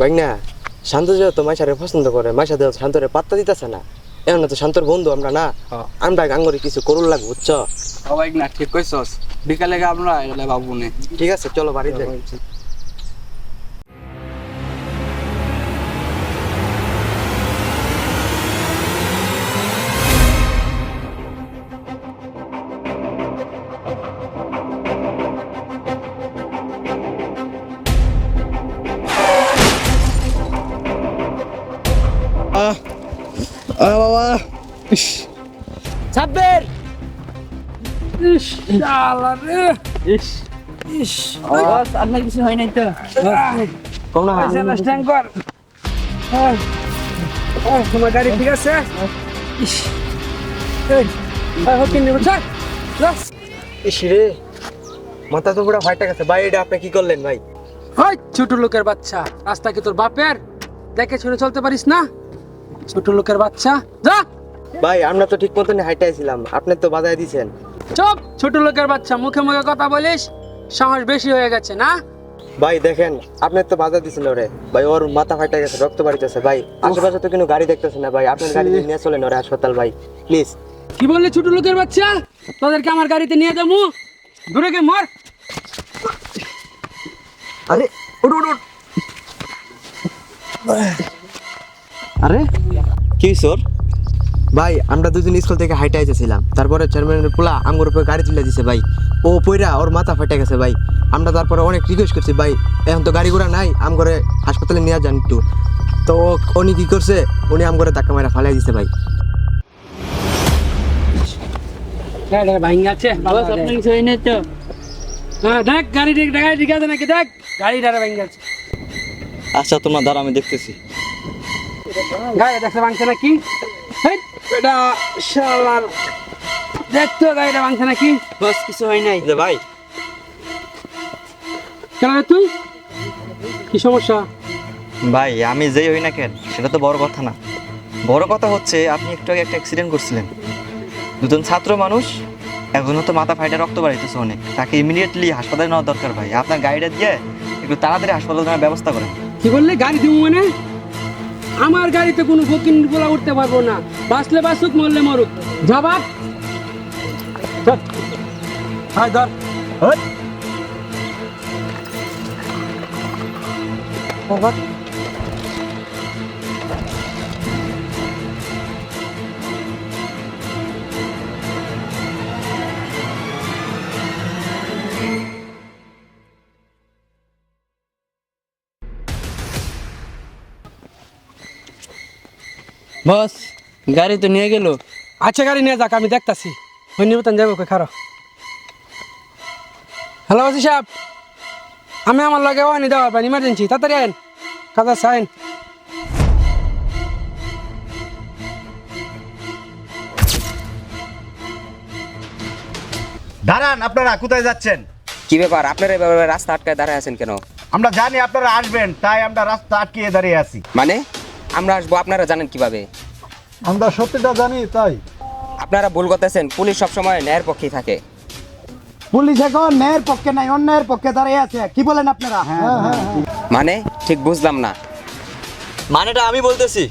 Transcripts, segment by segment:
ভাই শান্ত শান্ত যেহেতু মাইশারে পছন্দ করে মাইশা দেহ শান্তরে পাত্তা দিতেছে না এমন তো শান্তর বন্ধু আমরা না। হ্যাঁ। আমরা গাঙ্গরে কিছু করুন লাগবে বুঝছ? না ঠিক কইছস। বিকালে আমরা বাবু নে। ঠিক আছে চলো বাড়িতে। বাবা ছাব্বের আপনার কিছু হয় নাই তো। কম না কর হ্যাঁ। হ্যাঁ, তোমার গাড়ি ঠিক আছে? মাথা তো পুরো ফাইটা গেছে। ভাই এটা আপনি কি করলেন ভাই? ওই ছোট লোকের বাচ্চা। রাস্তা কি তোর বাপের? দেখে শুনে চলতে পারিস না? ছোট লোকের বাচ্চা। যা! ভাই আমরা তো ঠিক মতনই হাইটাইছিলাম। আপনি তো বাধাই দিছেন। চুপ! ছোট লোকের বাচ্চা মুখে মুখে কথা বলিস সাহস বেশি হয়ে গেছে না? ভাই দেখেন আপনি তো বাধা দিছেন ওরে। ভাই ওর মাথা ফাইটা গেছে রক্ত বাড়িতেছে ভাই। আশেপাশে তো কোনো গাড়ি দেখতেছে না ভাই। আপনার গাড়ি নিয়ে চলেন ওরে হাসপাতাল ভাই। প্লিজ। কি বললি ছোট লোকের বাচ্চা? তোদেরকে আমার গাড়িতে নিয়ে যাব? দূরে গে মর। আরে উঠ উঠ উঠ। আরে? কি সর? ভাই আমরা দুজন স্কুল থেকে হাইটে আইতেছিলাম। তারপরে চেয়ারম্যানের পোলা আমার উপরে গাড়ি তুলে দিছে ভাই। ও পইরা ওর মাথা ফাটে গেছে ভাই। আমরা তারপরে অনেক রিকোয়েস্ট করছি ভাই। এখন তো গাড়ি ঘোড়া নাই আম করে হাসপাতালে নিয়ে যান একটু। তো ও- উনি কি করছে? উনি আম করে ধাক্কা মারা ফালাই দিছে ভাই। কিছু হয় দেখ গাড়ি ঠিক আছে নাকি? দেখ। গাড়ি আচ্ছা তোমার দ্বারা আমি দেখতেছি। গাড়ি দেখতে ভাঙছে নাকি? হেই, এটা শালার দেখ গাড়িটা ভাঙছে নাকি? বস কিছু হয় নাই। ভাই। কেন তুই? কি সমস্যা? ভাই আমি যেই হই না কেন সেটা তো বড় কথা না। বড় কথা হচ্ছে আপনি একটু আগে একটা অ্যাক্সিডেন্ট করছিলেন। দুজন ছাত্র মানুষ এখনও তো মাথা ফাইটা রক্ত বাড়িতেছে অনেক। তাকে ইমিডিয়েটলি হাসপাতালে নেওয়া দরকার ভাই। আপনার গাড়িটা দিয়ে একটু তাড়াতাড়ি হাসপাতালে নেওয়ার ব্যবস্থা করেন। কি বললে? গাড়ি দিব মানে? আমার গাড়িতে কোনো ফকিন বলা উঠতে পারব না। বাঁচলে বাঁচুক, মরলে মরুক। যাবা হায় ধর। বস গাড়ি তো নিয়ে গেল। আচ্ছা গাড়ি নিয়ে যাক আমি দেখতাছি। ওই নির্বাচন যাব কই খারো। হ্যালো ওসি সাহেব। আমি আমার লগে ওয়ানি দেওয়া পারেন ইমার্জেন্সি তাড়াতাড়ি আইন। কাজা সাইন দাঁড়ান আপনারা কোথায় যাচ্ছেন? কি ব্যাপার? আপনারা এভাবে রাস্তা আটকায় দাঁড়ায় আছেন কেন? আমরা জানি আপনারা আসবেন তাই আমরা রাস্তা আটকিয়ে দাঁড়িয়ে আছি। মানে? আমরা আসব আপনারা জানেন কীভাবে? আমরা সত্যিটা জানি তাই। আপনারা ভুল করতেছেন পুলিশ সবসময় ন্যায়ের পক্ষেই থাকে। পুলিশ এখন ন্যায়ের পক্ষে নাই অন্যায়ের পক্ষে দাঁড়িয়ে আছে। কি বলেন আপনারা? মানে? ঠিক বুঝলাম না। মানেটা আমি বলতেছি।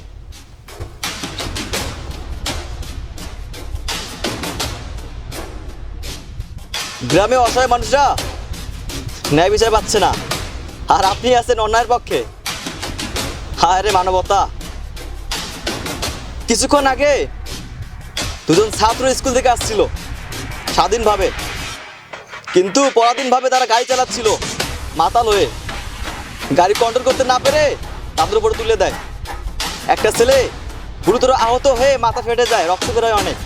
গ্রামে অসহায় মানুষরা ন্যায় বিচার পাচ্ছে না। আর আপনি আছেন অন্যায়ের পক্ষে। হায় রে মানবতা। কিছুক্ষণ আগে দুজন ছাত্র স্কুল থেকে আসছিল, স্বাধীনভাবে। কিন্তু পরাধীনভাবে তারা গাড়ি চালাচ্ছিল মাতাল হয়ে। গাড়ি কন্ট্রোল করতে না পেরে তাদের উপরে তুলে দেয়। একটা ছেলে গুরুতর আহত হয়ে মাথা ফেটে যায়, রক্ত বেরোয় অনেক।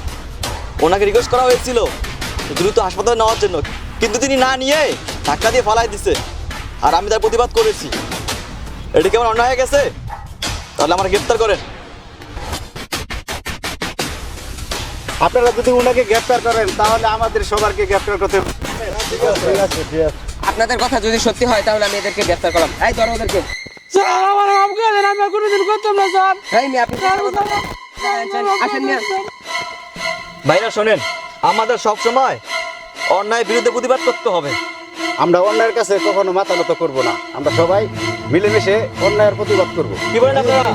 ওনাকে রিকোয়েস্ট করা হয়েছিল দ্রুত হাসপাতালে নেওয়ার জন্য, কিন্তু তিনি না নিয়ে ধাক্কা দিয়ে ফালাই দিছে। আর আমি তার প্রতিবাদ করেছি। এটা কেমন অন্যায় হয়ে গেছে? তাহলে আমার গ্রেপ্তার করেন। আপনারা যদি উনাকে গ্রেপ্তার করেন তাহলে আমাদের সবারকে গ্রেপ্তার করতে আপনাদের কথা যদি সত্যি হয় তাহলে আমি এদেরকে গ্রেফতার করলাম। এই ধরো ওদেরকে। স্যার আমার মাফ করে আমি আর কোনোদিন করতাম না স্যার। এই মেয়ে, আপনি আসেন মিয়া। ভাইরা শোনেন আমাদের সব সময় অন্যায় বিরুদ্ধে প্রতিবাদ করতে হবে। আমরা অন্যায়ের কাছে কখনো মাথা নত করব না। আমরা সবাই মিলেমিশে অন্যায়ের প্রতিবাদ করব। কি বলেন আপনারা?